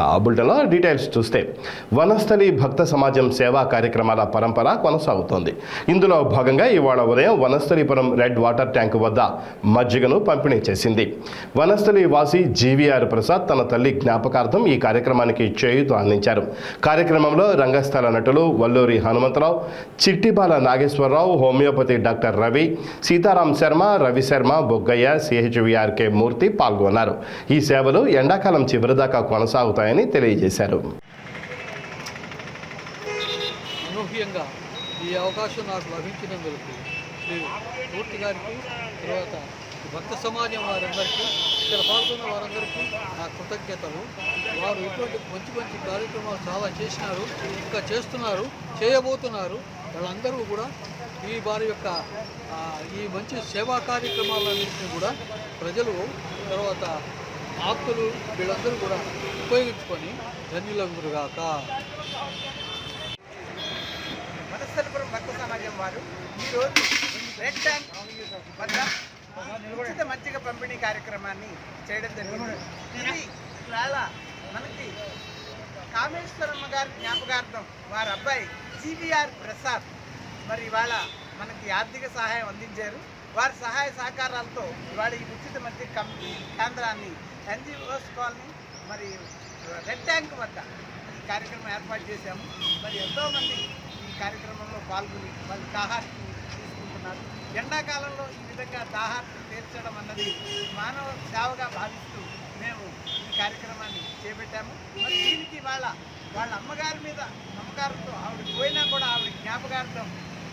ఇక ఆ బులెటిన్లో డీటెయిల్స్ చూస్తే వనస్థలి భక్త సమాజం సేవా కార్యక్రమాల పరంపర కొనసాగుతోంది. ఇందులో భాగంగా ఇవాళ ఉదయం వనస్థలిపురం రెడ్ వాటర్ ట్యాంక్ వద్ద మజ్జిగను పంపిణీ చేసింది. వనస్థలి వాసి జీవీఆర్ ప్రసాద్ తన తల్లి జ్ఞాపకార్థం ఈ కార్యక్రమానికి చేయూత అందించారు. కార్యక్రమంలో రంగస్థల నటులు Valluri Hanumantharao Chittibala Nageswararao homeopathy doctor Ravi Sitaram Sharma Ravi Sharma Boggaiah CHVRK Murthy పాల్గొన్నారు. ఈ సేవలు ఎండాకాలం చివరిదాకా కొనసాగుతాయి కొనసాగుతాయని తెలియజేశారు. అనూహ్యంగా ఈ అవకాశం నాకు లభించినందుకు శ్రీ మూర్తి గారికి తర్వాత భక్త సమాజం వారందరికీ ఇక్కడ పాల్గొన్న వారందరికీ నా కృతజ్ఞతలు. వారు ఇటువంటి మంచి మంచి కార్యక్రమాలు చాలా చేసినారు ఇంకా చేస్తున్నారు చేయబోతున్నారు. వాళ్ళందరూ కూడా ఈ వారి యొక్క ఈ మంచి సేవా కార్యక్రమాలన్నింటినీ కూడా ప్రజలు తర్వాత ఆప్తులు వీళ్ళందరూ కూడా ఉపయోగించుకొని ధన్యులందరుగాక. వనస్థలపురం భక్త సమాజం వారు ఈరోజు రెడ్ ట్యాంక్ వద్ద ఉచిత మజ్జిగ పంపిణీ కార్యక్రమాన్ని చేయడం జరిగింది. ఇది చాలా మనకి కామేశ్వరమ్మ గారి జ్ఞాపకార్థం వారి అబ్బాయి జీవీఆర్ ప్రసాద్. మరి ఇవాళ మనకి ఆర్థిక సహాయం అందించారు. వారి సహాయ సహకారాలతో ఇవాళ ఈ ఉచిత మధ్య కేంద్రాన్ని ఎన్జిఓస్ కాలనీ మరి రెడ్ ట్యాంక్ వద్ద ఈ కార్యక్రమం ఏర్పాటు చేశాము. మరి ఎంతోమంది ఈ కార్యక్రమంలో పాల్గొని వాళ్ళు దాహార్తి తీసుకుంటున్నారు. ఎండాకాలంలో ఈ విధంగా దాహార్తి తీర్చడం అన్నది మానవ సేవగా భావిస్తూ మేము ఈ కార్యక్రమాన్ని చేపట్టాము. మరి దీనికి వాళ్ళ వాళ్ళ అమ్మగారి మీద నమ్మకారంతో ఆవిడ పోయినా కూడా ఆవిడ జ్ఞాపకార్థం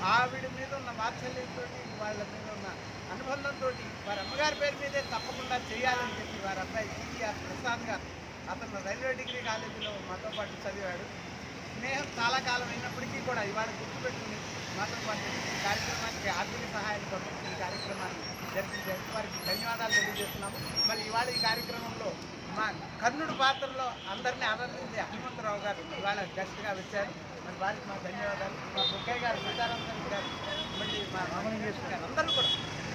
ఆవిడ మీద ఉన్న వాత్సల్యంతో వాళ్ళ మీద ఉన్న అనుబంధంతో వారి అమ్మగారి పేరు మీదే తప్పకుండా చేయాలని చెప్పి వారి అబ్బాయి సిఆర్ ప్రసాద్ గారు అతను రైల్వే డిగ్రీ కాలేజీలో మాతో పాటు చదివాడు. స్నేహం చాలా కాలం అయినప్పటికీ కూడా ఇవాళ గుర్తుపెట్టుకుని మాతో పాటు ఈ కార్యక్రమానికి ఆర్థిక సహాయం కోసం ఈ కార్యక్రమాన్ని జరిపించారు. వారికి ధన్యవాదాలు తెలియజేస్తున్నాము. మరి ఇవాళ ఈ కార్యక్రమంలో మా కర్ణుడు పాత్రలో అందరినీ ఆనందించే హనుమంతరావు గారు ఇవాళ గెస్ట్గా వచ్చారు. మరి వారికి మా ధన్యవాదాలు. మా బుక్కయ్య గారు సీతారామన్ గారు మళ్ళీ మా రామలింగేశ్వర గారు అందరూ కూడా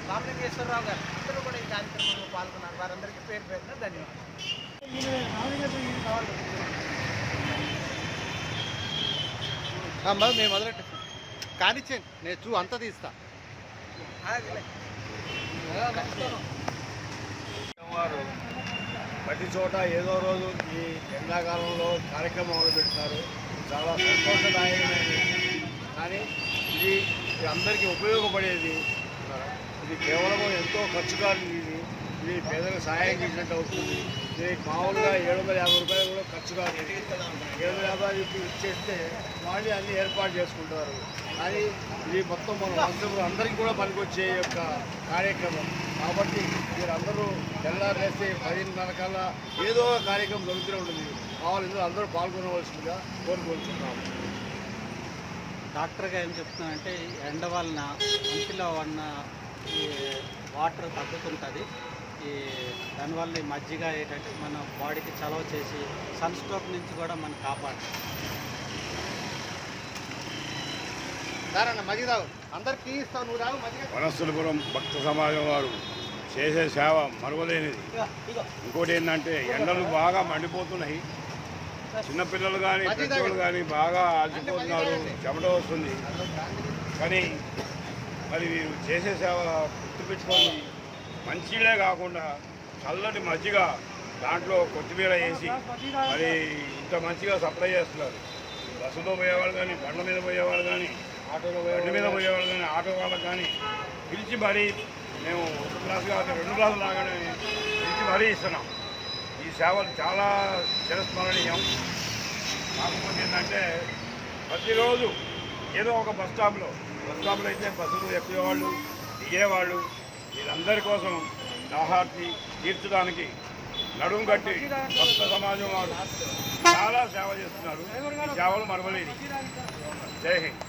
రామలింగేశ్వరరావు గారు అందరూ కూడా ఈ కార్యక్రమంలో పాల్గొన్నారు. వారందరికీ పేరు పేరున ధన్యవాదాలు. మేము మొదలెట్టు కానిచ్చేయండి నేను చూ అంతా తీస్తా. వారు ప్రతి చోట ఏదో రోజు ఈ ఎండాకాలంలో కార్యక్రమం మొదలుపెట్టినారు చాలా సంతోషదాయకమైనది. కానీ ఇది ఇది అందరికీ ఉపయోగపడేది. ఇది కేవలం ఎంతో ఖర్చు కాదు ఇది. ఇది పేదలకు సహాయం చేసినట్టు అవుతుంది. ఇది మామూలుగా ఏడు వందల యాభై రూపాయలు కూడా ఖర్చు కాదు. ఏడు వందల యాభై రూపాయలు ఇచ్చేస్తే వాళ్ళు అన్ని ఏర్పాటు చేసుకుంటారు. కానీ ఇది మొత్తం మన రాష్ట్రంలో అందరికీ కూడా పనికొచ్చే యొక్క కార్యక్రమం. కాబట్టి మీరందరూ తెల్లారేస్తే పదిన్నర కల్లా ఏదో ఒక కార్యక్రమం జరుగుతూనే ఉంటుంది. ఇందులో అందరూ పాల్గొనవలసిందిగా కోరుకుంటున్నాము. డాక్టర్గా ఏం చెప్తున్నానంటే ఎండ వలన ఒంటిలో ఉన్న ఈ వాటర్ తగ్గుతుంటుంది. ఈ దానివల్ల ఈ మజ్జిగ ఏంటంటే మన బాడీకి చలవ చేసి సన్ స్ట్రోక్ నుంచి కూడా మనం కాపాడు సరే మజ్జిగ తాగు. అందరికి ఇస్తావు నువ్వు రావు మజ్జిగ. వనస్థలపురం భక్త సమాజం వారు చేసే సేవ మరువలేనిది. ఇంకోటి ఏంటంటే ఎండలు బాగా మండిపోతున్నాయి. చిన్నపిల్లలు కానీ పెద్దోళ్ళు కానీ బాగా అలసిపోతున్నారు. చెమట వస్తుంది. కానీ మరి వీరు చేసే సేవ గుర్తుపెట్టుకొని మంచిలే కాకుండా చల్లటి మజ్జిగ దాంట్లో కొత్తిమీర వేసి మరి ఇంత మంచిగా సప్లై చేస్తున్నారు. బస్సులో పోయేవాళ్ళు కానీ బండ్ల మీద పోయేవాళ్ళు కానీ ఆటోలో బండి మీద పోయేవాళ్ళు కానీ ఆటో వాళ్ళకి కానీ పిలిచి మరీ మేము ఒక క్లాస్ కాదు రెండు క్లాసులు లాగానే పిలిచి మరీ ఇస్తున్నాం. ఈ సేవలు చాలా చిరస్మరణీయం. కాకపోతే ఏంటంటే ప్రతిరోజు ఏదో ఒక బస్ స్టాప్లో బస్ స్టాప్లో అయితే బస్సులు ఎక్కేవాళ్ళు దిగేవాళ్ళు వీళ్ళందరి కోసం దాహార్తి తీర్చడానికి నడుము కట్టి భక్త సమాజం వారు చాలా సేవ చేస్తున్నారు. సేవలు మరవలేదు జై హింద్.